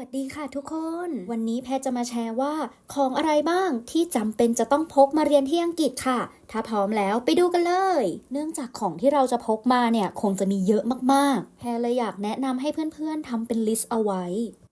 วัสดีค่ะทุกคน วันนี้แพทจะมาแชร์ว่า ของอะไรบ้างที่จำเป็นจะต้องพกมาเรียนที่อังกฤษค่ะ ถ้าพร้อมแล้วไปดูกันเลย เนื่องจากของที่เราจะพกมาเนี่ยคงจะมีเยอะมากๆ แพรเลยอยากแนะนำให้เพื่อนๆทำเป็นลิสต์เอาไว้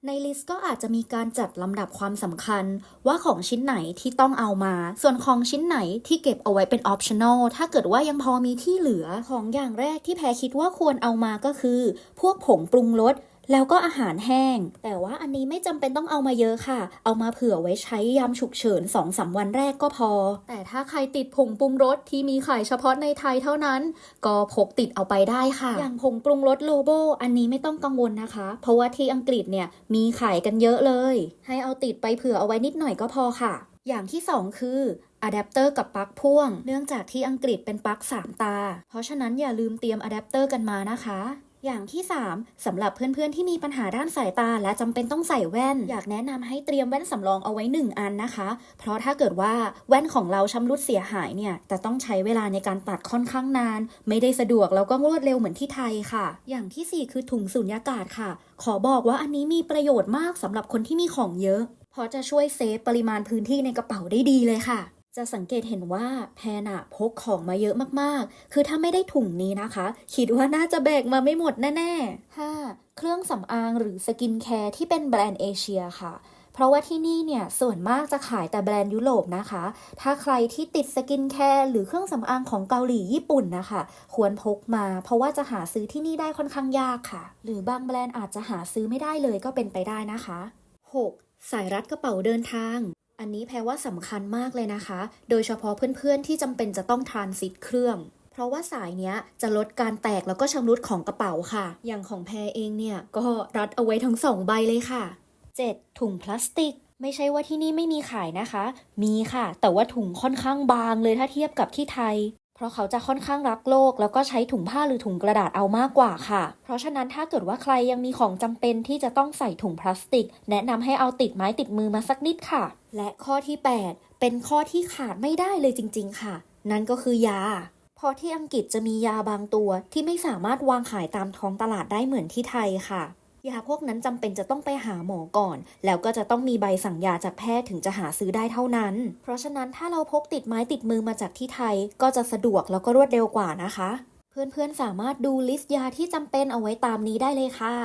ในลิสต์ก็อาจจะมีการจัดลำดับความสำคัญ ว่าของชิ้นไหนที่ต้องเอามา ส่วนของชิ้นไหนที่เก็บเอาไว้เป็นออปชั่นอลถ้าเกิดว่ายังพอมีที่เหลือของอย่างแรกที่แพรคิดว่าควรเอามาก็คือ พวกผงปรุงรส แล้วก็อาหารแห้ง แต่ว่าอันนี้ไม่จำเป็นต้องเอามาเยอะค่ะ เอามาเผื่อไว้ใช้ยามฉุกเฉิน2อสวันแรกก็พอ แต่ถ้าใครติดผงปรุงรสที่มีขายเฉพาะในไทยเท่านั้น ก็พกติดเอาไปได้ค่ะ อย่างผงปรุงรสโลโบอันนี้ไม่ต้องกังวลนะคะ เพราะว่าที่อังกฤษเนี่ยมีขายกันเยอะเลย ให้เอาติดไปเผื่อเอาไว้นิดหน่อยก็พอค่ะ อย่างที่ 2 คืออะแดปเตอร์กับปลั๊กพ่วง เนื่องจากที่อังกฤษเป็นปลั๊ก3 ตา เพราะฉะนั้นอย่าลืมเตรียมอะแดปเตอร์กันมานะคะ อย่างที่ 3สำหรับเพื่อนๆที่มีปัญหาด้านสายตา และจำเป็นต้องใส่แว่น อยากแนะนำให้เตรียมแว่นสำรองเอาไว้ 1 อันนะคะ เพราะถ้าเกิดว่าแว่นของเราชำรุดเสียหายเนี่ยแต่ต้องใช้เวลาในการตัดค่อนข้างนาน ไม่ได้สะดวกแล้วก็รวดเร็วเหมือนที่ไทยค่ะ อย่างทีสี่4 คือถุงสูญญากาศค่ะ ขอบอกว่าอันนี้มีประโยชน์มากสำหรับคนที่มีของเยอะ เพราะจะช่วยเซฟปริมาณพื้นที่ในกระเป๋าได้ดีเลยค่ะ จะสังเกตเห็นว่าแพนอะพกของมาเยอะมากๆ คือถ้าไม่ได้ถุงนี้นะคะ คิดว่าน่าจะแบกมาไม่หมดแน่ๆ 5. เครื่องสำอางหรือสกินแคร์ที่เป็นแบรนด์เอเชียค่ะเพราะว่าที่นี่เนี่ยส่วนมากจะขายแต่แบรนด์ยุโรปนะคะ ถ้าใครที่ติดสกินแคร์หรือเครื่องสำอางของเกาหลีญี่ปุ่นนะคะ ควรพกมา เพราะว่าจะหาซื้อที่นี่ได้ค่อนข้างยากค่ะ หรือบางแบรนด์อาจจะหาซื้อไม่ได้เลยก็เป็นไปได้นะคะ 6. สายรัดกระเป๋าเดินทาง อันนี้แพรว่าสำคัญมากเลยนะคะ โดยเฉพาะเพื่อนๆที่จำเป็นจะต้องทานซิดเครื่อง เพราะว่าสายเนี้ยจะลดการแตกแล้วก็ชำรุดของกระเป๋าค่ะ อย่างของแพรเองเนี่ยก็รัดเอาไว้ทั้งสองใบเลยค่ะ 7. ถุงพลาสติก ไม่ใช่ว่าที่นี่ไม่มีขายนะคะ มีค่ะ แต่ว่าถุงค่อนข้างบางเลยถ้าเทียบกับที่ไทย เพราะเขาจะค่อนข้างรักโลก แล้วก็ใช้ถุงผ้าหรือถุงกระดาษเอามากกว่าค่ะ เพราะฉะนั้นถ้าเกิดว่าใครยังมีของจำเป็นที่จะต้องใส่ถุงพลาสติก แนะนำให้เอาติดไม้ติดมือมาสักนิดค่ะ และข้อที่ 8 เป็นข้อที่ขาดไม่ได้เลยจริง ๆ ค่ะ นั่นก็คือยาเพราะที่อังกฤษจะมียาบางตัวที่ไม่สามารถวางขายตามท้องตลาดได้เหมือนที่ไทยค่ะ ยาพวกนั้นจำเป็นจะต้องไปหาหมอก่อน แล้วก็จะต้องมีใบสั่งยาจากแพทย์ถึงจะหาซื้อได้เท่านั้น เพราะฉะนั้นถ้าเราพกติดไม้ติดมือมาจากที่ไทย ก็จะสะดวกแล้วก็รวดเร็วกว่านะคะ เพื่อนๆสามารถดูลิสต์ยาที่จำเป็นเอาไว้ตามนี้ได้เลยค่ะ